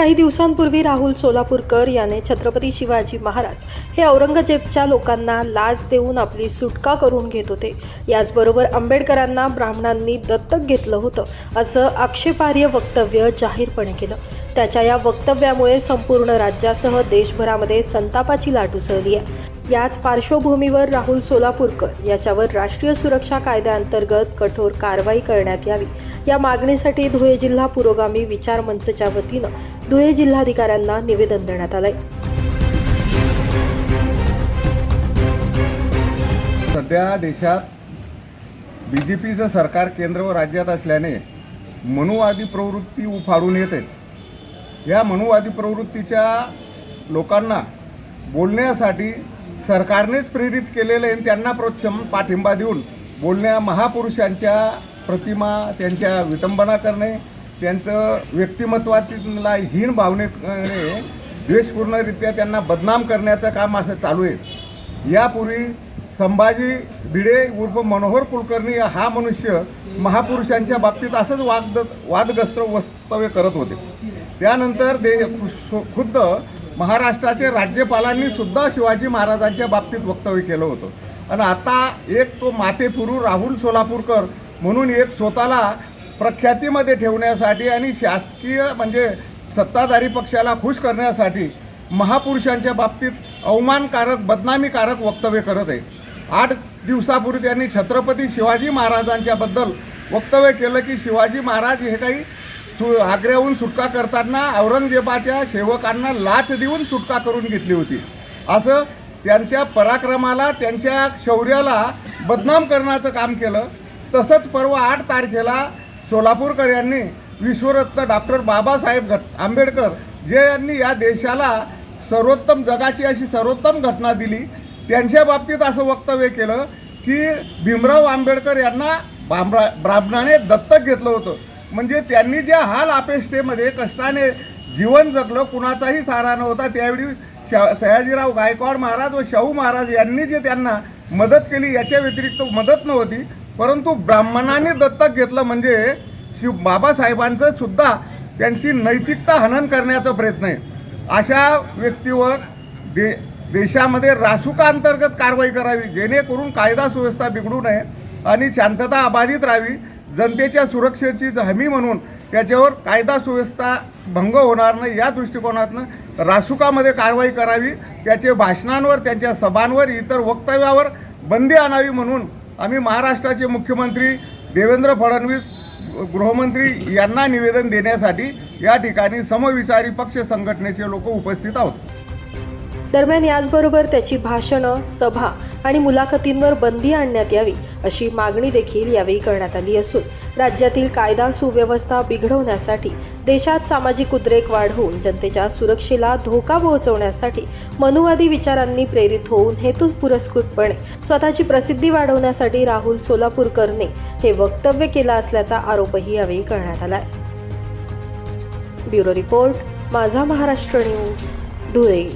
काही दिवसांपूर्वी राहुल सोलापूरकर याने छत्रपती शिवाजी महाराज हे औरंगजेबच्या लोकांना लाच देऊन आपली सुटका करून घेत होते. याचबरोबर आंबेडकरांना ब्राह्मणांनी दत्तक घेतलं होतं असं आक्षेपार्ह वक्तव्य जाहीरपणे केलं. त्याच्या या वक्तव्यामुळे संपूर्ण राज्यासह देशभरामध्ये संतापाची लाट उसळली आहे. याच पार्श्वभूमीवर राहुल सोलापूरकर याच्यावर राष्ट्रीय सुरक्षा कायद्याअंतर्गत कठोर कारवाई करण्यात यावी. या मागणीसाठी धुळे जिल्हा पुरोगामी विचार मंचच्या वतीनं धुळे जिल्हाधिकाऱ्यांना निवेदन देण्यात आलंय. सध्या देशात बी जे पीचं सरकार केंद्र व राज्यात असल्याने मनुवादी प्रवृत्ती उफाडून येते या मनुवादी प्रवृत्तीच्या लोकांना बोलण्यासाठी सरकारनेच प्रेरित केलेलं आहे त्यांना प्रोत्साहन पाठिंबा देऊन बोलण्या महापुरुषांच्या प्रतिमा त्यांच्या विटंबना करणे त्यांचं व्यक्तिमत्वाला हीन भावनेने द्वेषपूर्णरित्या त्यांना बदनाम करण्याचं काम असं चालू आहे. यापूर्वी संभाजी भिडे उर्फ मनोहर कुलकर्णी हा मनुष्य महापुरुषांच्या बाबतीत असंच वाद वादग्रस्त वक्तव्य करत होते. त्यानंतर दे खु- खुद्द महाराष्ट्राचे राज्यपालांनी सुद्धा शिवाजी महाराजांच्या बाबतीत वक्तव्य केलं होतं. आणि आता एक तो मातेपुरू राहुल सोलापूरकर म्हणून एक स्वतःला प्रख्यातीमध्ये ठेवण्यासाठी आणि शासकीय म्हणजे सत्ताधारी पक्षाला खुश करण्यासाठी महापुरुषांच्या बाबतीत अवमानकारक बदनामीकारक वक्तव्य करत आहे. आठ दिवसापूर्वी त्यांनी छत्रपती शिवाजी महाराजांच्याबद्दल वक्तव्य केलं की शिवाजी महाराज हे काही सु आग्र्याहून सुटका करताना औरंगजेबाच्या सेवकांना लाच देऊन सुटका करून घेतली होती. असं त्यांच्या पराक्रमाला त्यांच्या शौर्याला बदनाम करण्याचं काम केलं. तसंच परवा आठ तारखेला सोलापूरकर यांनी विश्वरत्न डॉक्टर बाबासाहेब घट आंबेडकर जे यांनी या देशाला सर्वोत्तम जगाची अशी सर्वोत्तम घटना दिली त्यांच्या बाबतीत असं वक्तव्य केलं की भीमराव आंबेडकर यांना बांबरा ब्राह्मणाने दत्तक घेतलं होतं. म्हणजे त्यांनी ज्या हाल अपेष्टेमध्ये कष्टाने जीवन जगलं कुणाचाही सहारा नव्हता त्यावेळी शा सयाजीराव गायकवाड महाराज व शाहू महाराज यांनी जे त्यांना मदत केली याच्या व्यतिरिक्त मदत नव्हती परंतु ब्राह्मणाने दत्तक घेतलं म्हणजे शिव बाबासाहेबांचं सुद्धा त्यांची नैतिकता हनन करण्याचा प्रयत्न आहे. अशा व्यक्तीवर दे देशामध्ये रासुका अंतर्गत कारवाई करावी जेणेकरून कायदा सुव्यवस्था बिघडू नये आणि शांतता अबाधित राहावी. जनतेच्या सुरक्षेची हमी म्हणून त्याच्यावर कायदा सुव्यवस्था भंग होणार नाही या दृष्टिकोनातनं रासुकामध्ये कारवाई करावी त्याचे भाषणांवर त्यांच्या सभांवर इतर वक्तव्यावर बंदी आणावी म्हणून आम्ही महाराष्ट्राचे मुख्यमंत्री देवेंद्र फडणवीस गृहमंत्री यांना निवेदन देण्यासाठी या ठिकाणी समविचारी पक्ष संघटनेचे लोक उपस्थित आहोत. दरम्यान याचबरोबर त्याची भाषणं सभा आणि मुलाखतींवर बंदी आणण्यात यावी अशी मागणी देखील यावेळी करण्यात आली असून राज्यातील कायदा सुव्यवस्था बिघडवण्यासाठी देशात सामाजिक उद्रेक वाढवून जनतेच्या सुरक्षेला धोका पोहोचवण्यासाठी मनुवादी विचारांनी प्रेरित होऊन हेतू पुरस्कृतपणे स्वतःची प्रसिद्धी वाढवण्यासाठी राहुल सोलापूरकरने हे वक्तव्य केलं असल्याचा आरोपही यावेळी करण्यात आलाय. ब्युरो रिपोर्ट माझा महाराष्ट्र न्यूज धुळे.